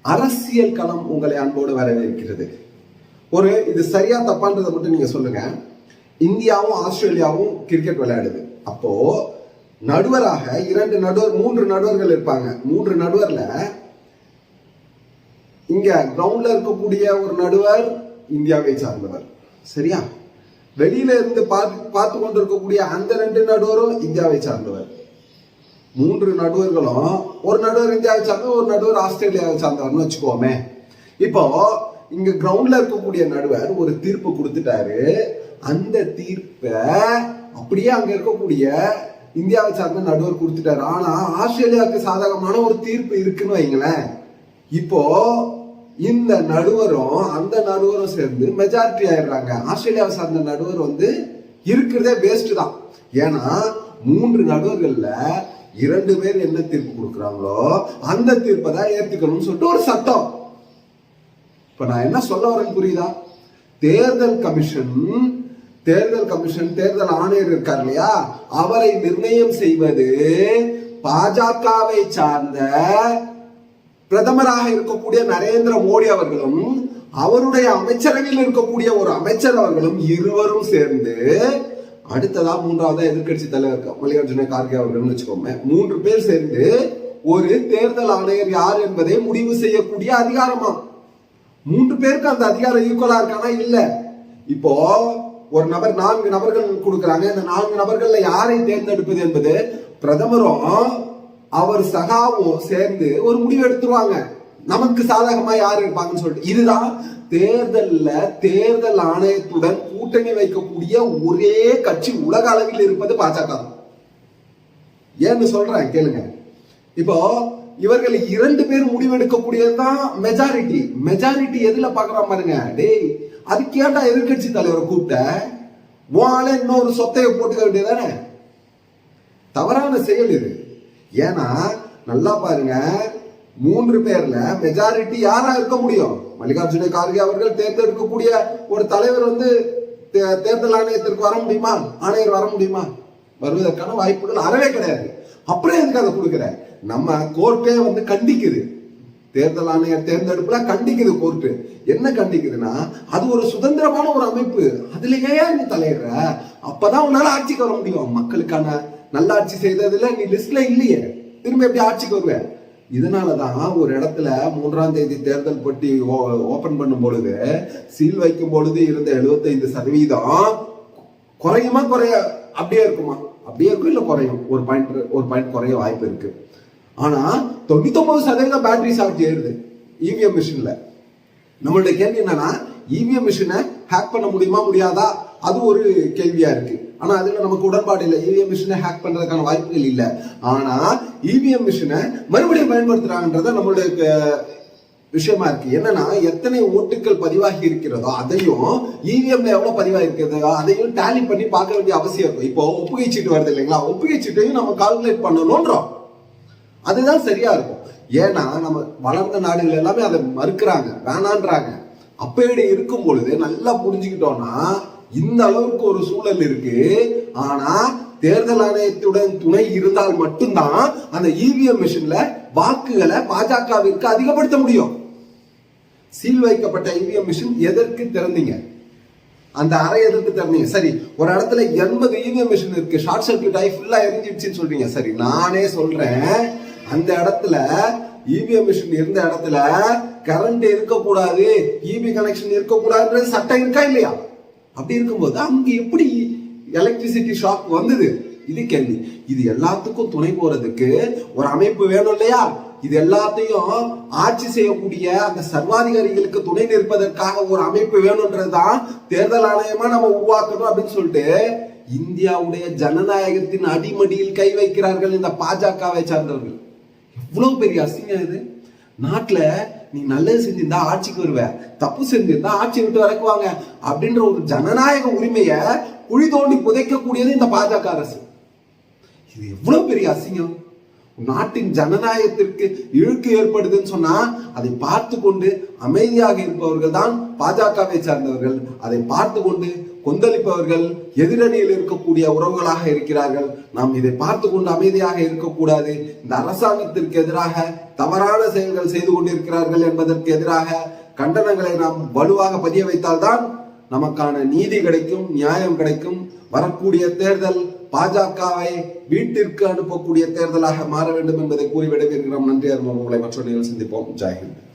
அரசியல் களம் உங்களை அன்போடு வரவேற்கிறது. ஒரு இது சரியா தப்பான்றதை மட்டும் நீங்க சொல்லுங்க. இந்தியாவும் ஆஸ்திரேலியாவும் கிரிக்கெட் விளையாடுது. அப்போ நடுவராக இரண்டு நடுவர் மூன்று நடுவர்கள் இருப்பாங்க. மூன்று நடுவர்ல இங்க கிரவுண்ட்ல இருக்கக்கூடிய ஒரு நடுவர் இந்தியாவை சார்ந்தவர். சரியா? வெளியில இருந்து பார்த்து பார்த்து கொண்டிருக்கக்கூடிய அந்த ரெண்டு நடுவரும் இந்தியாவை சார்ந்தவர். மூன்று நடுவர்களும் ஒரு நடுவர் இந்தியாவை சார்ந்தவர் ஒரு நடுவர் ஆஸ்திரேலியாவை சார்ந்தவர்னு வச்சுக்கோமே. இப்போ இங்க கிரவுண்ட்ல இருக்கக்கூடிய நடுவர் ஒரு தீர்ப்பு கொடுத்துட்டாரு. அந்த தீர்ப்பை அப்படியே அங்க இருக்கக்கூடிய இந்தியாவை சார்ந்த நடுவர் கொடுத்துட்டாரு. ஆனா ஆஸ்திரேலியாவுக்கு சாதகமான ஒரு தீர்ப்பு இருக்குன்னு வைங்களேன். இப்போ இந்த நடுவரும் அந்த நடுவரும் சேர்ந்து மெஜாரிட்டி ஆயிடுறாங்க. ஆஸ்திரேலியாவை சார்ந்த நடுவர் வந்து இருக்கிறதே வேஸ்ட் தான். ஏன்னா மூன்று நடுவர்கள்ல இரண்டு பேர் என்ன தீர்ப்பு கொடுக்குறாங்களோ அந்த தீர்ப்பை தான் ஏத்துக்கணும்னு சொல்லிட்டு ஒரு சட்டம். இப்ப நான் என்ன சொல்ல வரேன் புரியுதா? தேர்தல் கமிஷன் தேர்தல் கமிஷன் தேர்தல் ஆணையர் இருக்கார் இல்லையா? அவரை நிர்ணயம் செய்வது பாஜகவை சார்ந்த பிரதமராக இருக்கக்கூடிய நரேந்திர மோடி அவர்களும் அவருடைய அமைச்சரவையில் இருக்கக்கூடிய ஒரு அமைச்சர் அவர்களும் இருவரும் சேர்ந்து அடுத்ததா மூன்றாவதா எதிர்க்கட்சி தலைவர் மல்லிகார்ஜுன கார்கே அவர்கள் வச்சுக்கோங்க மூன்று பேர் சேர்ந்து ஒரு தேர்தல் ஆணையர் யார் என்பதை முடிவு செய்யக்கூடிய அதிகாரமா? மூன்று பேருக்கு அந்த அதிகாரம் ஈக்குவலா இருக்கானா? இல்ல. இப்போ ஒரு நபர் நான்கு நபர்கள் கொடுக்கறாங்க. இந்த நான்கு நபர்கள்ல யாரை தேர்ந்தெடுப்பது என்பது பிரதமரும் அவர் சகாவும் சேர்ந்து ஒரு முடிவு எடுத்துருவாங்க. நமக்கு சாதகமா யார் இருப்பாங்கன்னு சொல்லிட்டு. இதுதான் தேர்தல்ல தேர்தல் ஆணையத்துடன் கூட்டணி வைக்கக்கூடிய ஒரே கட்சி உலக அளவில் இருப்பது பாஜக. ஏன்னு சொல்றேன் கேளுங்க. இப்போ இவர்கள் இரண்டு பேர் முடிவெடுக்கக்கூடியதுதான் மெஜாரிட்டி மெஜாரிட்டி எதுல பாக்குற பாருங்க. டேய் அது கேட்டா எதிர்க்கட்சி தலைவரை கூப்பிட்ட? உன் ஆளே இன்னொரு சொத்தையை போட்டுக்க வேண்டியதானே? தவறான செயல் இது. ஏன்னா நல்லா பாருங்க மூன்று பேர்ல மெஜாரிட்டி யாரா இருக்க முடியும்? மல்லிகார்ஜுன கார்கே அவர்கள் தேர்ந்தெடுக்கக்கூடிய ஒரு தலைவர் வந்து தே- தேர்தல் ஆணையத்திற்கு வர முடியுமா? ஆணையர் வர முடியுமா? வருவதற்கான வாய்ப்புகள் அறவே கிடையாது. அப்புறம் எதுக்கு அதை கொடுக்குற? நம்ம கோர்ட்டே வந்து கண்டிக்குது. தேர்தல் ஆணையர் தேர்ந்தெடுப்புல கண்டிக்குது கோர்ட்டு. என்ன கண்டிக்குதுன்னா அது ஒரு சுதந்திரமான ஒரு அமைப்பு. அதுல ஏன் நீ தலையிடுற. அப்பதான் உன்னால ஆட்சிக்கு வர முடியும். மக்களுக்கான நல்லாட்சி செய்ததுல நீ லிஸ்ட்ல இல்லையே. திரும்ப எப்படி ஆட்சிக்கு வருவேன் இதனால தான் ஒரு இடத்துல மூன்றாம் தேதி தேர்தல் பட்டி ஓபன் பண்ணும் பொழுது சீல் வைக்கும் பொழுது இருந்த 75% சதவீதம் குறையுமா குறைய? அப்படியே இருக்குமா? அப்படியே இருக்கும் இல்லை குறையும்? ஒரு பாயிண்ட் ஒரு பாயிண்ட் குறைய வாய்ப்பு இருக்கு. ஆனா தொண்ணூத்தொன்பது சதவீதம் பேட்டரி சார்ஜ் ஏறுது இவிஎம் மிஷின்ல நம்மளுடைய கேள்வி என்னன்னா இவிஎம் மிஷினை ஹேக் பண்ண முடியுமா முடியாதா? அது ஒரு கேள்வியா இருக்கு. ஆனால் அதில் நமக்கு உடன்பாடு இல்லை. இவிஎம் மிஷினை ஹேக் பண்ணுறதுக்கான வாய்ப்புகள் இல்லை. ஆனால் இவிஎம் மிஷினை மறுபடியும் பயன்படுத்துகிறாங்கன்றத நம்மளுடைய விஷயமா இருக்கு. என்னன்னா எத்தனை ஓட்டுகள் பதிவாகி இருக்கிறதோ அதையும் இவிஎம்ல எவ்வளவு பதிவாகி இருக்கிறதோ அதையும் டேலி பண்ணி பார்க்க வேண்டிய அவசியம் இருக்கும். இப்போ ஒப்புகை சீட்டு வருது இல்லைங்களா? ஒப்புகை சீட்டையும் நம்ம கால்குலேட் பண்ணணும்ன்றோம் அதுதான் சரியா இருக்கும். ஏன்னா நம்ம வளர்ந்த நாடுகள் எல்லாமே அதை மறுக்கிறாங்க. வேணான்றாங்க. அப்படி இருக்கும் பொழுது நல்லா புரிஞ்சுக்கிட்டோம்னா இந்த அளவுக்கு ஒரு சூழல் இருக்கு. ஆனா தேர்தல் ஆணையத்துடன் துணை இருந்தால் மட்டும்தான் அந்த இவிஎம் மிஷின்ல வாக்குகளை பாஜகவிற்கு அதிகப்படுத்த முடியும். சீல் வைக்கப்பட்ட இவிஎம் மிஷின் எதற்கு திறந்தீங்க? அந்த அறை எதற்கு திறந்தீங்க? சரி ஒரு இடத்துல எண்பது இவிஎம் மிஷின் இருக்கு. ஷார்ட் சர்க்யூட் ஆகி ஃபுல்லா எரிஞ்சிடுச்சுன்னு சொல்றீங்க. சரி நானே சொல்றேன். அந்த இடத்துல இவிஎம் மிஷின் இருந்த இடத்துல கரண்ட் இருக்கக்கூடாது. இபி கனெக்ஷன் இருக்கக்கூடாதுன்றது சட்டம் இருக்கா இல்லையா? அப்படி இருக்கும்போது அங்கே எப்படி எலக்ட்ரிசிட்டி ஷாக் வந்தது? இது கேள்வி. இது எல்லாத்துக்கும் துணை போறதுக்கு ஒரு அமைப்பு வேணும் இல்லையா? இது எல்லாத்தையும் ஆட்சி செய்யக்கூடிய அந்த சர்வாதிகாரிகளுக்கு துணை நிற்பதற்காக ஒரு அமைப்பு வேணும்ன்றதுதான் தேர்தல் ஆணையமா நம்ம உருவாக்கணும் அப்படின்னு சொல்லிட்டு இந்தியாவுடைய ஜனநாயகத்தின் அடிமடியில் கை வைக்கிறார்கள் இந்த பாஜகவை சார்ந்தவர்கள். எவ்வளவு பெரிய அசிங்கம் இது. நாட்டில் நீ நல்லது செஞ்சிருந்தா ஆட்சிக்கு வருவ தப்பு செஞ்சிருந்தா ஆட்சி விட்டு விளக்குவாங்க அப்படின்ற ஒரு ஜனநாயக உரிமையை குழி தோண்டி புதைக்கக்கூடியது இந்த பாஜக அரசு. இது எவ்வளவு பெரிய அசிங்கம். நாட்டின் ஜனநாயகத்திற்கு இழுக்கு ஏற்படுதுன்னு சொன்னா அதை பார்த்து கொண்டு அமைதியாக இருப்பவர்கள் தான் பாஜகவை சார்ந்தவர்கள். அதை பார்த்து கொண்டு கொந்தளிப்பவர்கள் எதிரணியில் இருக்கக்கூடிய உறவுகளாக இருக்கிறார்கள். நாம் இதை பார்த்து கொண்டு அமைதியாக இருக்கக்கூடாது. இந்த அரசாங்கத்திற்கு எதிராக தவறான செயல்கள் செய்து கொண்டிருக்கிறார்கள் என்பதற்கு எதிராக கண்டனங்களை நாம் வலுவாக பதிய வைத்தால்தான் நமக்கான நீதி கிடைக்கும் நியாயம் கிடைக்கும். வரக்கூடிய தேர்தல் பாஜகவை வீட்டிற்கு அனுப்பக்கூடிய தேர்தலாக மாற வேண்டும் என்பதை கூறி விடைபெறுகிறோம். நன்றி அருமை உங்களை மற்றொரு சந்திப்போம். ஜெய்ஹிந்த்